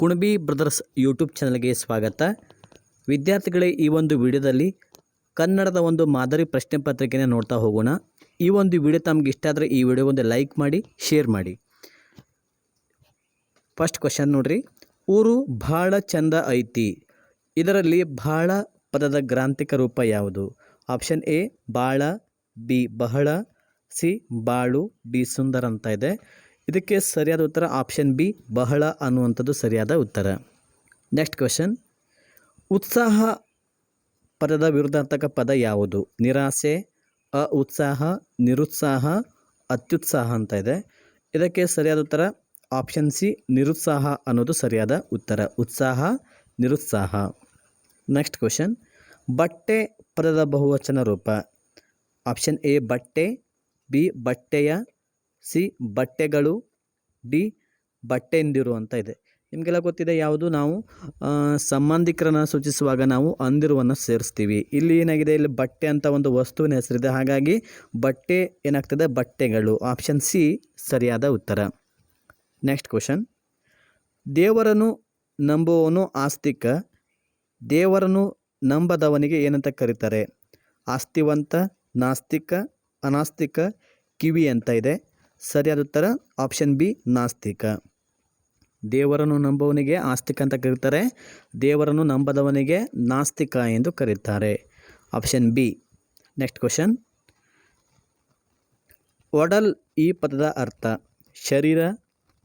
Kunbi brothers YouTube ಚಾನಲ್ಗೆ ಸ್ವಾಗತ. ವಿದ್ಯಾರ್ಥಿಗಳೇ, ಈ ಒಂದು ವಿಡಿಯೋದಲ್ಲಿ ಕನ್ನಡದ ಒಂದು ಮಾದರಿ ಪ್ರಶ್ನೆ ಪತ್ರಿಕೆನ ನೋಡ್ತಾ ಹೋಗೋಣ. ಈ ಒಂದು ವಿಡಿಯೋ ತಮಗೆ ಇಷ್ಟ ಆದರೆ ಈ ವಿಡಿಯೋ ಒಂದು ಲೈಕ್ ಮಾಡಿ, ಶೇರ್ ಮಾಡಿ. ಫಸ್ಟ್ ಕ್ವಶನ್ ನೋಡ್ರಿ. ಊರು ಭಾಳ ಚಂದ ಐತಿ. ಇದರಲ್ಲಿ ಭಾಳ ಪದದ ಗ್ರಾಂಥಿಕ ರೂಪ ಯಾವುದು? ಆಪ್ಷನ್ ಎ, ಬಾಳ, ಬಿ, ಬಹಳ, ಸಿ, ಬಾಳು, ಡಿ, ಸುಂದರ ಅಂತ ಇದೆ. ಇದಕ್ಕೆ ಸರಿಯಾದ ಉತ್ತರ ಆಪ್ಷನ್ ಬಿ ಬಹಳ ಅನ್ನುವಂಥದ್ದು ಸರಿಯಾದ ಉತ್ತರ. ನೆಕ್ಸ್ಟ್ ಕ್ವೆಶನ್ ಉತ್ಸಾಹ ಪದದ ವಿರುದ್ಧಾರ್ಥಕ ಪದ ಯಾವುದು? ನಿರಾಸೆ ಅ ಉತ್ಸಾಹ ನಿರುತ್ಸಾಹ, ಅತ್ಯುತ್ಸಾಹ ಅಂತ ಇದೆ. ಇದಕ್ಕೆ ಸರಿಯಾದ ಉತ್ತರ ಆಪ್ಷನ್ ಸಿ ನಿರುತ್ಸಾಹ ಅನ್ನೋದು ಸರಿಯಾದ ಉತ್ತರ. ಉತ್ಸಾಹ, ನಿರುತ್ಸಾಹ. ನೆಕ್ಸ್ಟ್ ಕ್ವಶನ್ ಬಟ್ಟೆ ಪದದ ಬಹುವಚನ ರೂಪ. ಆಪ್ಷನ್ ಎ ಬಟ್ಟೆ ಬಿ ಬಟ್ಟೆಯ ಸಿ ಬಟ್ಟೆಗಳು, ಡಿ ಬಟ್ಟೆಂದಿರು ಅಂತ ಇದೆ. ನಿಮಗೆಲ್ಲ ಗೊತ್ತಿದೆ ಯಾವುದು? ನಾವು ಸಂಬಂಧಿಕರನ್ನ ಸೂಚಿಸುವಾಗ ನಾವು ಅಂದಿರುವನ್ನು ಸೇರಿಸ್ತೀವಿ. ಇಲ್ಲಿ ಏನಾಗಿದೆ? ಇಲ್ಲಿ ಬಟ್ಟೆ ಅಂತ ಒಂದು ವಸ್ತುವಿನ ಹೆಸರಿದೆ. ಹಾಗಾಗಿ ಬಟ್ಟೆ ಏನಾಗ್ತದೆ? ಬಟ್ಟೆಗಳು. ಆಪ್ಷನ್ ಸಿ ಸರಿಯಾದ ಉತ್ತರ. Next question. ದೇವರನ್ನು ನಂಬುವವನು ಆಸ್ತಿಕ. ದೇವರನ್ನು ನಂಬದವನಿಗೆ ಏನಂತ ಕರೀತಾರೆ? ಆಸ್ತಿವಂತ, ನಾಸ್ತಿಕ, ಅನಾಸ್ತಿಕ, ಕಿವಿ ಅಂತ ಇದೆ. ಸರಿಯಾದ ಉತ್ತರ ಆಪ್ಷನ್ ಬಿ, ನಾಸ್ತಿಕ. ದೇವರನ್ನು ನಂಬುವವನಿಗೆ ಆಸ್ತಿಕ ಅಂತ ಕರೀತಾರೆ. ದೇವರನ್ನು ನಂಬದವನಿಗೆ ನಾಸ್ತಿಕ ಎಂದು ಕರೀತಾರೆ. Option B, next question. ಒಡಲ್ ಈ ಪದದ ಅರ್ಥ. ಶರೀರ,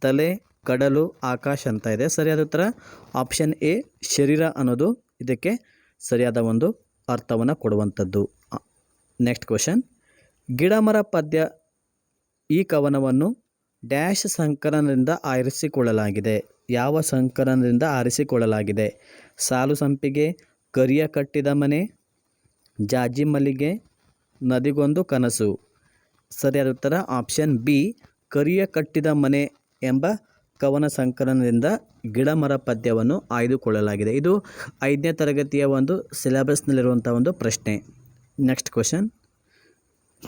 ತಲೆ, ಕಡಲು, ಆಕಾಶ ಅಂತ ಇದೆ. ಸರಿಯಾದ ಉತ್ತರ ಆಪ್ಷನ್ ಎ, ಶರೀರ ಅನ್ನೋದು ಇದಕ್ಕೆ ಸರಿಯಾದ ಒಂದು ಅರ್ಥವನ್ನು ಕೊಡುವಂಥದ್ದು. Next question. ಗಿಡಮರ ಪದ್ಯ ಈ ಕವನವನ್ನು ಡ್ಯಾಶ್ ಸಂಕಲನದಿಂದ ಆರಿಸಿಕೊಳ್ಳಲಾಗಿದೆ. ಯಾವ ಸಂಕಲನದಿಂದ ಆರಿಸಿಕೊಳ್ಳಲಾಗಿದೆ? ಸಾಲು ಸಂಪಿಗೆ, ಕರಿಯ ಕಟ್ಟಿದ ಮನೆ, ಜಾಜಿ ಮಲ್ಲಿಗೆ, ನದಿಗೊಂದು ಕನಸು. ಸರಿಯಾದ ಉತ್ತರ ಆಪ್ಷನ್ ಬಿ, ಕರಿಯ ಕಟ್ಟಿದ ಮನೆ ಎಂಬ ಕವನ ಸಂಕಲನದಿಂದ ಗಿಡಮರ ಪದ್ಯವನ್ನು ಆಯ್ದುಕೊಳ್ಳಲಾಗಿದೆ. ಇದು ಐದನೇ ತರಗತಿಯ ಒಂದು ಸಿಲೆಬಸ್ನಲ್ಲಿರುವಂಥ ಒಂದು ಪ್ರಶ್ನೆ. ನೆಕ್ಸ್ಟ್ ಕ್ವಶನ್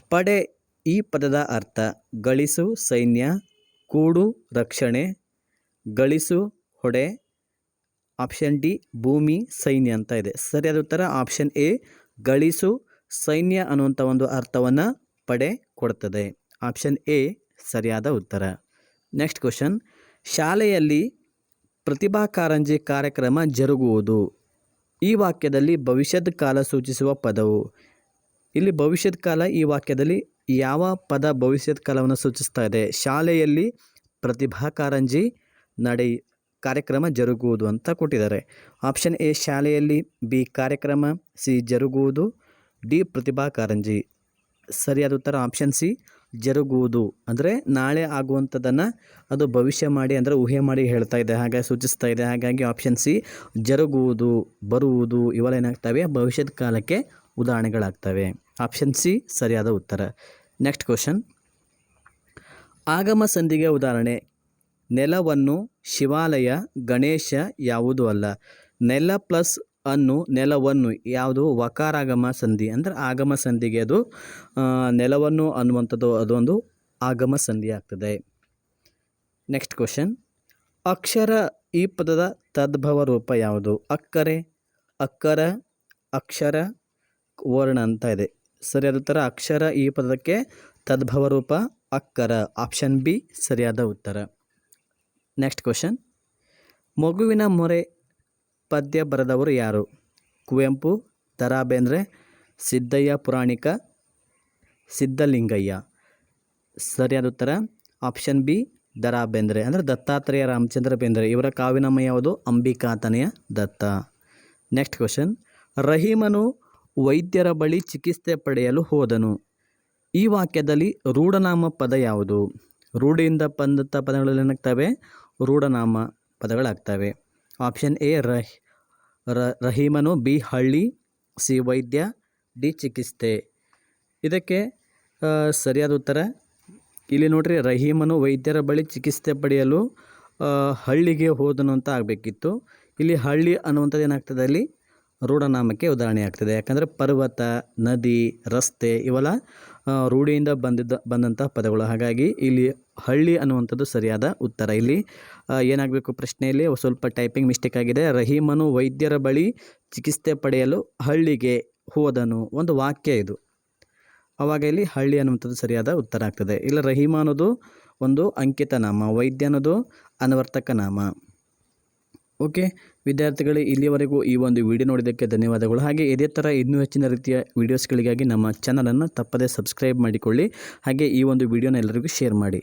ಪಡೆ ಈ ಪದದ ಅರ್ಥ ಗಳಿಸು ಸೈನ್ಯ, ಕೂಡು ರಕ್ಷಣೆ, ಗಳಿಸು ಹೊಡೆ ಆಪ್ಷನ್ ಡಿ ಭೂಮಿ, ಸೈನ್ಯ ಅಂತ ಇದೆ. ಸರಿಯಾದ ಉತ್ತರ ಆಪ್ಷನ್ ಎ ಗಳಿಸು ಸೈನ್ಯ ಅನ್ನುವಂಥ ಒಂದು ಅರ್ಥವನ್ನು ಪಡೆ ಕೊಡ್ತದೆ. ಆಪ್ಷನ್ ಎ ಸರಿಯಾದ ಉತ್ತರ. ನೆಕ್ಸ್ಟ್ ಕ್ವಶನ್ ಶಾಲೆಯಲ್ಲಿ ಪ್ರತಿಭಾ ಕಾರಂಜಿ ಕಾರ್ಯಕ್ರಮ ಜರುಗುವುದು. ಈ ವಾಕ್ಯದಲ್ಲಿ ಭವಿಷ್ಯದ ಕಾಲ ಸೂಚಿಸುವ ಪದವು ಇಲ್ಲಿ ಭವಿಷ್ಯದ ಕಾಲ ಈ ವಾಕ್ಯದಲ್ಲಿ ಯಾವ ಪದ ಭವಿಷ್ಯದ ಕಾಲವನ್ನು ಸೂಚಿಸ್ತಾ ಇದೆ? ಶಾಲೆಯಲ್ಲಿ ಪ್ರತಿಭಾ ಕಾರಂಜಿ ನಡೆ ಕಾರ್ಯಕ್ರಮ ಜರುಗುವುದು ಅಂತ ಕೊಟ್ಟಿದ್ದಾರೆ. ಆಪ್ಷನ್ ಎ, ಶಾಲೆಯಲ್ಲಿ ಬಿ, ಕಾರ್ಯಕ್ರಮ ಸಿ, ಜರುಗುವುದು. ಡಿ ಪ್ರತಿಭಾ ಕಾರಂಜಿ ಸರಿಯಾದ ಉತ್ತರ ಆಪ್ಷನ್ ಸಿ, ಜರುಗುವುದು. ಅಂದರೆ ನಾಳೆ ಆಗುವಂಥದ್ದನ್ನು ಅದು ಭವಿಷ್ಯ ಮಾಡಿ, ಅಂದರೆ ಊಹೆ ಮಾಡಿ ಹೇಳ್ತಾ ಇದೆ ಹಾಗಾಗಿ ಸೂಚಿಸ್ತಾ ಇದೆ. ಹಾಗಾಗಿ ಆಪ್ಷನ್ ಸಿ, ಜರುಗುವುದು, ಬರುವುದು ಇವೆಲ್ಲ ಏನಾಗ್ತವೆ ಭವಿಷ್ಯದ ಕಾಲಕ್ಕೆ ಉದಾಹರಣೆಗಳಾಗ್ತವೆ. ಆಪ್ಷನ್ ಸಿ ಸರಿಯಾದ ಉತ್ತರ. ನೆಕ್ಸ್ಟ್ ಕ್ವಶನ್ ಆಗಮ ಸಂಧಿಗೆ ಉದಾಹರಣೆ. ನೆಲವನ್ನು ಶಿವಾಲಯ, ಗಣೇಶ ಯಾವುದೂ ಅಲ್ಲ. ನೆಲ ಪ್ಲಸ್ ಅನ್ನು, ನೆಲವನ್ನು ಯಾವುದು? ವಕಾರಾಗಮ ಸಂಧಿ. ಅಂದರೆ ಆಗಮ ಸಂಧಿಗೆ ಅದು ನೆಲವನ್ನು ಅನ್ನುವಂಥದ್ದು, ಅದೊಂದು ಆಗಮ ಸಂಧಿ ಆಗ್ತದೆ. ನೆಕ್ಸ್ಟ್ ಕ್ವಶನ್ ಅಕ್ಷರ ಈ ಪದದ ತದ್ಭವ ರೂಪ ಯಾವುದು? ಅಕ್ಕರೆ, ಅಕ್ಕರ, ಅಕ್ಷರ ವರ್ಣ ಅಂತ ಇದೆ. ಸರಿಯಾದ ಉತ್ತರ ಅಕ್ಷರ ಈ ಪದಕ್ಕೆ ತದ್ಭವ ರೂಪ ಅಕ್ಕರ. ಆಪ್ಷನ್ ಬಿ ಸರಿಯಾದ ಉತ್ತರ. ನೆಕ್ಸ್ಟ್ ಕ್ವಶನ್ ಮಗುವಿನ ಮೊರೆ ಪದ್ಯ ಬರೆದವರು ಯಾರು? ಕುವೆಂಪು ದ ಸಿದ್ದಯ್ಯ ಪುರಾಣಿಕ, ಸಿದ್ಧಲಿಂಗಯ್ಯ. ಸರಿಯಾದ ಉತ್ತರ. ಆಪ್ಷನ್ ಬಿ ದರಾ ಬೇಂದ್ರೆ ಅಂದರೆ ದತ್ತಾತ್ರೇಯ ರಾಮಚಂದ್ರ ಬೇಂದ್ರೆ. ಇವರ ಕಾವ್ಯನಾಮ ಯಾವುದು? ಅಂಬಿಕಾತನೆಯ ದತ್ತ. ನೆಕ್ಸ್ಟ್ ಕ್ವಶನ್ ರಹೀಮನು ವೈದ್ಯರ ಬಳಿ ಚಿಕಿತ್ಸೆ ಪಡೆಯಲು ಹೋದನು. ಈ ವಾಕ್ಯದಲ್ಲಿ ರೂಢನಾಮ ಪದ ಯಾವುದು? ರೂಢಿಯಿಂದ ಬಂದಂಥ ಪದಗಳಲ್ಲಿ ಏನಾಗ್ತವೆ? ರೂಢನಾಮ ಪದಗಳಾಗ್ತವೆ. ಆಪ್ಷನ್ ಎ ರಹ್ ರಹೀಮನು, ಬಿ, ಹಳ್ಳಿ, ಸಿ, ವೈದ್ಯ, ಡಿ, ಚಿಕಿತ್ಸೆ. ಇದಕ್ಕೆ ಸರಿಯಾದ ಉತ್ತರ? ಇಲ್ಲಿ ನೋಡ್ರಿ, ರಹೀಮನು ವೈದ್ಯರ ಬಳಿ ಚಿಕಿತ್ಸೆ ಪಡೆಯಲು ಹಳ್ಳಿಗೆ ಹೋದನು ಅಂತ ಆಗಬೇಕಿತ್ತು. ಇಲ್ಲಿ ಹಳ್ಳಿ ಅನ್ನುವಂಥದ್ದು ಏನಾಗ್ತದೆ ಅಲ್ಲಿ? ರೂಢನಾಮಕ್ಕೆ ಉದಾಹರಣೆ ಆಗ್ತದೆ. ಯಾಕಂದರೆ ಪರ್ವತ, ನದಿ, ರಸ್ತೆ ಇವೆಲ್ಲ ರೂಢಿಯಿಂದ ಬಂದಿದ್ದ ಬಂದಂಥ ಪದಗಳು. ಹಾಗಾಗಿ ಇಲ್ಲಿ ಹಳ್ಳಿ ಅನ್ನುವಂಥದ್ದು ಸರಿಯಾದ ಉತ್ತರ. ಇಲ್ಲಿ ಏನಾಗಬೇಕು ಪ್ರಶ್ನೆಯಲ್ಲಿ? ಸ್ವಲ್ಪ ಟೈಪಿಂಗ್ ಮಿಸ್ಟೇಕ್ ಆಗಿದೆ. ರಹೀಮನು ವೈದ್ಯರ ಬಳಿ ಚಿಕಿತ್ಸೆ ಪಡೆಯಲು ಹಳ್ಳಿಗೆ ಹೋದನು. ಒಂದು ವಾಕ್ಯ ಇದು. ಅವಾಗ ಇಲ್ಲಿ ಹಳ್ಳಿ ಅನ್ನುವಂಥದ್ದು ಸರಿಯಾದ ಉತ್ತರ ಆಗ್ತದೆ. ಇಲ್ಲ ರಹೀಮ ಅನ್ನೋದು ಒಂದು ಅಂಕಿತ ನಾಮ, ವೈದ್ಯ ಅನ್ನೋದು ಅನ್ವರ್ತಕ ನಾಮ. ಓಕೆ? ವಿದ್ಯಾರ್ಥಿಗಳೇ, ಇಲ್ಲಿಯವರೆಗೂ ಈ ಒಂದು ವಿಡಿಯೋ ನೋಡಿದ್ದಕ್ಕೆ ಧನ್ಯವಾದಗಳು. ಹಾಗೆ ಇದೇ ಥರ ಇನ್ನೂ ಹೆಚ್ಚಿನ ರೀತಿಯ ವೀಡಿಯೋಸ್ಗಳಿಗಾಗಿ ನಮ್ಮ ಚಾನಲನ್ನು ತಪ್ಪದೇ ಸಬ್ಸ್ಕ್ರೈಬ್ ಮಾಡಿಕೊಳ್ಳಿ. ಹಾಗೆ ಈ ಒಂದು ವಿಡಿಯೋನ ಎಲ್ಲರಿಗೂ ಶೇರ್ ಮಾಡಿ.